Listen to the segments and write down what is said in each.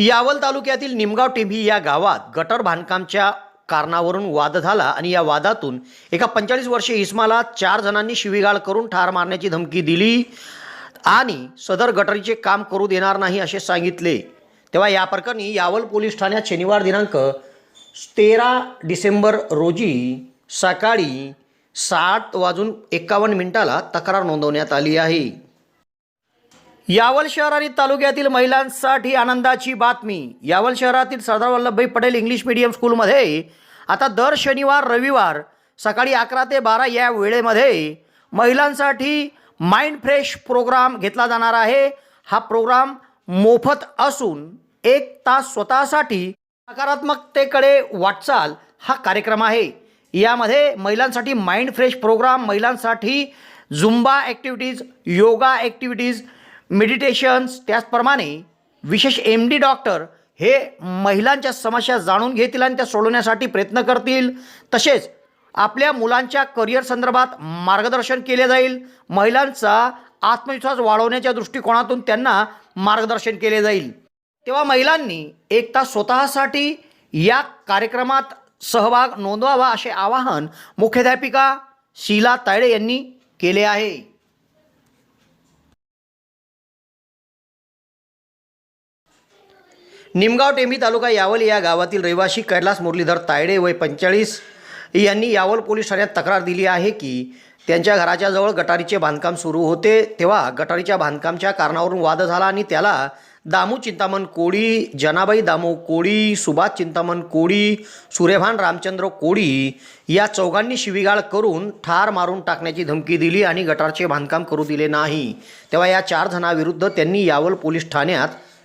यावल तालुक्यातील निमगाव टेंभी या गावात गटर बांधकामच्या कारणावरून वाद झाला आणि या वादातून एका पंचेचाळीस वर्षीय इस्माला चार जणांनी शिवीगाळ करून ठार मारण्याची धमकी दिली आणि सदर गटरीचे काम करू देणार नाही असे सांगितले. तेव्हा या प्रकरणी यावल पोलीस ठाण्यात शनिवार दिनांक तेरा डिसेंबर रोजी सकाळी सात वाजून एकावन्न मिनिटाला तक्रार नोंदवण्यात आली आहे. यावल शहर आणि तालुक्यातील महिलांसाठी आनंदाची बातमी. यावल शहरातील सरदार वल्लभभाई पटेल इंग्लिश मीडियम स्कूलमध्ये आता दर शनिवार रविवार सकाळी अकरा ते बारा या वेळेमध्ये महिलांसाठी माइंड फ्रेश प्रोग्राम घेतला जाणार आहे. हा प्रोग्राम मोफत असून एक तास स्वतःसाठी सकारात्मकतेकडे वाटचाल हा कार्यक्रम आहे. यामध्ये महिलांसाठी माइंड फ्रेश प्रोग्राम महिलांसाठी Zumba activities yoga activities meditations त्याचप्रमाणे विशेष एम डी डॉक्टर हे महिलांच्या समस्या जाणून घेतील आणि त्या सोडवण्यासाठी प्रयत्न करतील. तसेच आपल्या मुलांच्या करिअर संदर्भात मार्गदर्शन केले जाईल. महिलांचा आत्मविश्वास वाढवण्याच्या दृष्टिकोनातून त्यांना मार्गदर्शन केले जाईल. तेव्हा महिलांनी एक तास स्वतःसाठी या कार्यक्रमात सहभाग नोंदवावा असे आवाहन मुख्याध्यापिका शीला तायडे यांनी केले आहे. निमगाव टेंबी तालुका यावल या गावातील रहिवासी कैलास मुरलीधर तायडे वय पंचेचाळीस यांनी यावल पोलीस ठाण्यात तक्रार दिली आहे की त्यांच्या घराच्या जवळ गटारीचे बांधकाम सुरू होते. तेव्हा गटारीच्या बांधकामच्या कारणावरून वाद झाला आणि त्याला दामू चिंतामण कोळी जनाबाई दामू कोळी सुभाष चिंतामण कोळी सूर्यभान रामचंद्र कोळी या चौघांनी शिवीगाळ करून ठार मारून टाकण्याची धमकी दिली आणि गटारचे बांधकाम करू दिले नाही. तेव्हा या चार जणांविरुद्ध त्यांनी यावल पोलीस ठाण्यात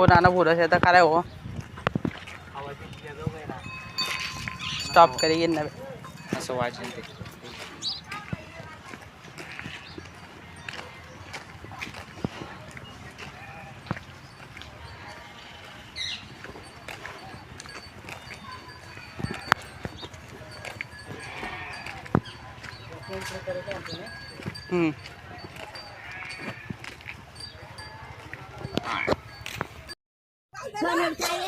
वो नाना भूरा से था खड़ा हो? स्टॉप करिए ना असं वाचन ते. हम्म.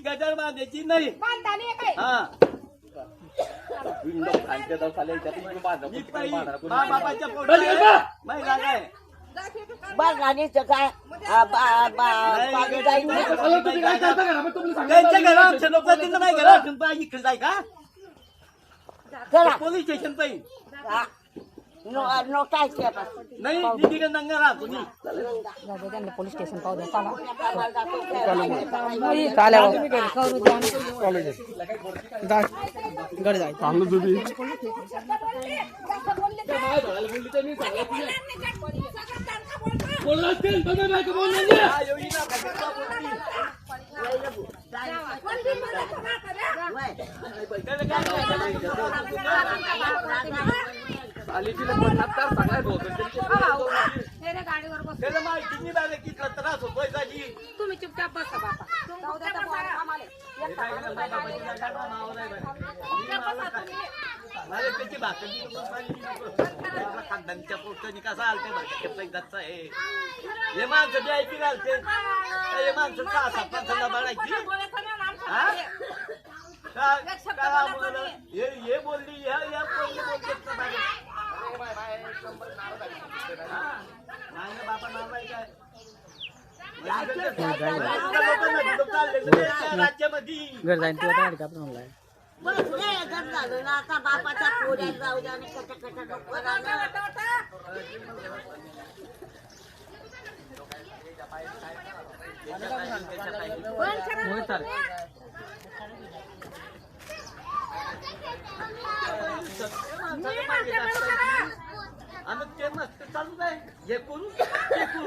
गटर बांधायची नाही हा बाबाच्या माहिती काय बागाडीचं काय आ, बा- बा- पाणी जाईल ना. त्यांच्या घरात लोकांचं नाही इकडे जाय का चला पोलीस स्टेशन पाहिजे નો નો કાઈ કે બસ નહીં દીદી કે નંગા રાખો જી દાદા દાદા પોલીસ સ્ટેશન પાવ દે ચાલો ચાલે ચાલે ચાલે દા ગડ જાય ચાલો દીદી બોલા તેલ બને ના કે બોલ ને આ યોગી ના કરે काय ते बस. नाही तिकडे नंगा राहा तुम्ही चालेल त्याला माहिती नाही झालं कितला त्रास होतोय त्याची तुम्ही चुपचाप बसा बापा जाऊ द्या त्या पोराला कामाला. मला त्याची भाकरी खानदानच्या पोस्टाने कसा आलते भाकरी आहे. हे माणसं बी ऐकी घालते. हे माणसं सहा सात माणसांना बघायची. हा? का- का बोललं? हे हे बोलली ह्या या बोलली ना बाई. घर जाईन तुला काय का म्हणलाय आता बापाच्या जाऊ द्या आणि कट कट नको ते मस्त चालू आहे हे करू ते करू.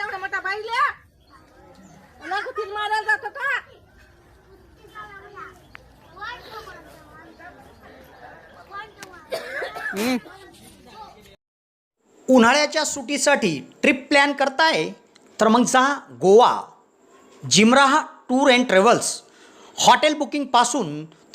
एवढा मोठा बाईल्या? लागतील मारायला जातो का? हम्म. उन्हाळ्याच्या सुटीसाठी ट्रिप प्लॅन करताय? तर मग जा Goa. Jimraha tour and travels. Hotel बुकिंगपासून